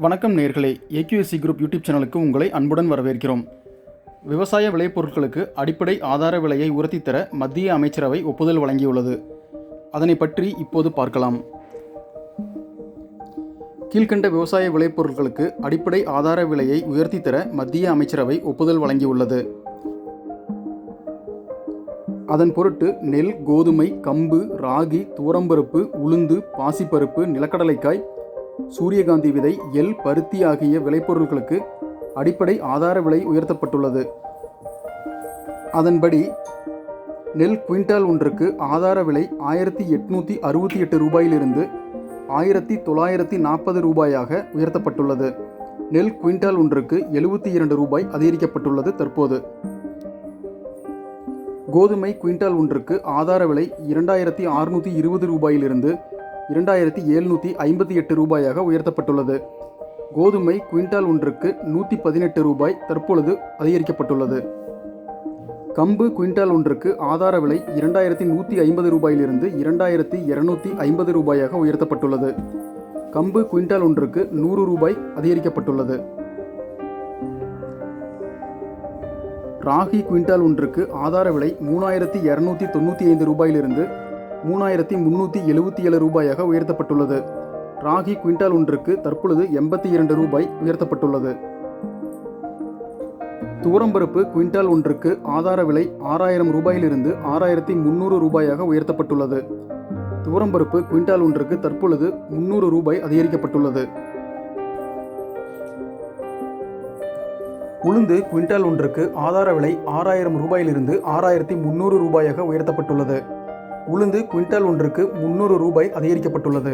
வணக்கம் நேர்களே. AQSC group YouTube சேனலுக்கு உங்களை அன்புடன் வரவேற்கிறோம். விவசாய விளைபொருட்களுக்கு அடிப்படை ஆதார விலையை உறுதி தர மத்திய அமைச்சரவை ஒப்புதல் வழங்கியுள்ளது. அதனை பற்றி இப்போது பார்க்கலாம். கீழ்கண்ட விவசாய விளைபொருட்களுக்கு அடிப்படை ஆதார விலையை உயர்த்தி தர மத்திய அமைச்சரவை ஒப்புதல் வழங்கியுள்ளது. அதன் பொருட்டு நெல் கோதுமை கம்பு ராகி துவரம்பருப்பு உளுந்து பாசிப்பருப்பு நிலக்கடலைக்காய் சூரியகாந்தி விதை எல் பருத்தி ஆகிய விளைபொருட்களுக்கு அடிப்படை ஆதார விலை உயர்த்தப்பட்டுள்ளது. அதன்படி நெல் குவிண்டால் ஒன்றுக்கு ஆதார விலை ஆயிரத்தி எட்நூற்றி அறுபத்தி எட்டு ரூபாயிலிருந்து ஆயிரத்தி தொள்ளாயிரத்தி நாற்பது ரூபாயாக உயர்த்தப்பட்டுள்ளது. நெல் குவிண்டால் ஒன்றுக்கு எழுபத்தி இரண்டு ரூபாய் அதிகரிக்கப்பட்டுள்ளது தற்போது. கோதுமை குவிண்டால் ஒன்றுக்கு ஆதார விலை இரண்டாயிரத்தி அறுநூற்றி இருபது ரூபாயிலிருந்து இரண்டாயிரத்தி எழுநூற்றி ஐம்பத்தி எட்டு ரூபாயாக உயர்த்தப்பட்டுள்ளது. கோதுமை குவிண்டால் ஒன்றுக்கு நூற்றி பதினெட்டு ரூபாய் தற்பொழுது அதிகரிக்கப்பட்டுள்ளது. கம்பு குவிண்டால் ஒன்றுக்கு ஆதார விலை இரண்டாயிரத்தி நூற்றி ஐம்பது ரூபாயிலிருந்து இரண்டாயிரத்தி இரநூத்தி ஐம்பது ரூபாயாக உயர்த்தப்பட்டுள்ளது. கம்பு குவிண்டால் ஒன்றுக்கு நூறு ரூபாய் அதிகரிக்கப்பட்டுள்ளது. ராகி குவிண்டால் ஒன்றுக்கு ஆதார விலை மூணாயிரத்தி இரநூத்தி தொண்ணூற்றி ஐந்து ரூபாயிலிருந்து மூணாயிரத்தி முன்னூற்றி எழுபத்தி ஏழு ரூபாயாக உயர்த்தப்பட்டுள்ளது. ராகி குவிண்டால் ஒன்றுக்கு தற்பொழுது எண்பத்தி இரண்டு ரூபாய் உயர்த்தப்பட்டுள்ளது. துவரம்பருப்பு குவிண்டால் ஒன்றுக்கு ஆதார விலை ஆறாயிரம் ரூபாயிலிருந்து ஆறாயிரத்தி முந்நூறு ரூபாயாக உயர்த்தப்பட்டுள்ளது. துவரம்பருப்பு குவிண்டால் ஒன்றுக்கு தற்பொழுது முந்நூறு ரூபாய் அதிகரிக்கப்பட்டுள்ளது. உளுந்து குவிண்டால் ஒன்றுக்கு ஆதார விலை ஆறாயிரம் ரூபாயிலிருந்து ஆறாயிரத்தி முந்நூறு ரூபாயாக உயர்த்தப்பட்டுள்ளது. உளுந்து குவிண்டால் ஒன்றுக்கு முந்நூறு ரூபாய் அதிகரிக்கப்பட்டுள்ளது.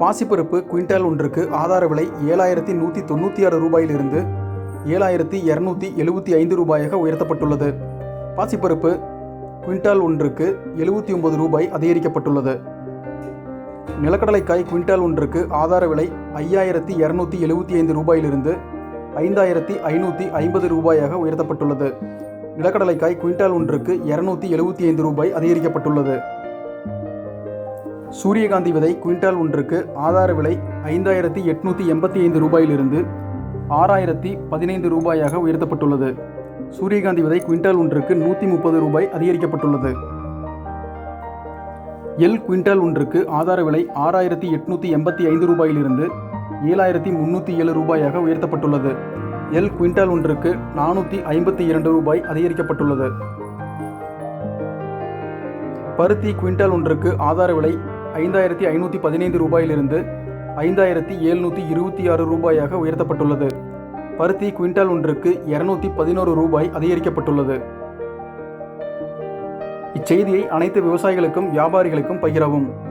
பாசிப்பருப்பு குவிண்டால் ஒன்றுக்கு ஆதார விலை ஏழாயிரத்தி நூற்றி தொண்ணூற்றி ஆறு ரூபாயிலிருந்து ஏழாயிரத்தி இரநூத்தி எழுபத்தி ஐந்து ரூபாயாக உயர்த்தப்பட்டுள்ளது. பாசிப்பருப்பு குவிண்டால் ஒன்றுக்கு எழுபத்தி ஒன்பது ரூபாய் அதிகரிக்கப்பட்டுள்ளது. நிலக்கடலைக்காய் குவிண்டால் ஒன்றுக்கு ஆதார விலை ஐயாயிரத்தி இரநூத்தி எழுபத்தி ஐந்து ரூபாயிலிருந்து ஐந்தாயிரத்தி ஐநூற்றி ஐம்பது ரூபாயாக உயர்த்தப்பட்டுள்ளது. நிலக்கடலைக்காய் குவிண்டால் ஒன்றுக்கு இரநூத்தி எழுபத்தி ஐந்து ரூபாய் அதிகரிக்கப்பட்டுள்ளது. சூரியகாந்தி விதை குவிண்டால் ஒன்றுக்கு ஆதார விலை ஐந்தாயிரத்தி எட்நூற்றி எண்பத்தி ஐந்து ரூபாயிலிருந்து ஆறாயிரத்தி பதினைந்து ரூபாயாக உயர்த்தப்பட்டுள்ளது. சூரியகாந்தி விதை குவிண்டால் ஒன்றுக்கு நூற்றி முப்பது ரூபாய் அதிகரிக்கப்பட்டுள்ளது. எல் குவிண்டால் ஒன்றுக்கு ஆதார விலை ஆறாயிரத்தி எட்நூற்றி எண்பத்தி ஐந்து ரூபாயிலிருந்து ஏழாயிரத்தி முந்நூற்றி ஏழு ரூபாயாக உயர்த்தப்பட்டுள்ளது. எல் குவிண்டால் ஒன்றுக்கு நானூற்றி ஐம்பத்தி இரண்டு ரூபாய் அதிகரிக்கப்பட்டுள்ளது. பருத்தி குவிண்டால் ஒன்றுக்கு ஆதார விலை ஐந்தாயிரத்தி ஐநூற்றி பதினைந்து ரூபாயிலிருந்து ஐந்தாயிரத்தி எழுநூற்றி இருபத்தி ஆறு ரூபாயாக உயர்த்தப்பட்டுள்ளது. பருத்தி குவிண்டால் ஒன்றுக்கு இரநூத்தி பதினோரு ரூபாய் அதிகரிக்கப்பட்டுள்ளது. இச்செய்தியை அனைத்து விவசாயிகளுக்கும் வியாபாரிகளுக்கும் பகிரவும்.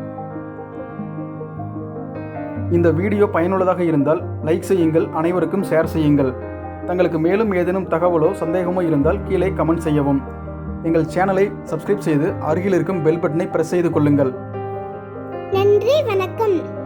இந்த வீடியோ பயனுள்ளதாக இருந்தால் லைக் செய்யுங்கள் அனைவருக்கும் ஷேர் செய்யுங்கள். தங்களுக்கு மேலும் ஏதேனும் தகவலோ சந்தேகமோ இருந்தால் கீழே கமெண்ட் செய்யவும். எங்கள் சேனலை சப்ஸ்கிரைப் செய்து அருகில் இருக்கும் பெல் பட்டனை பிரஸ் செய்து கொள்ளுங்கள். நன்றி வணக்கம்.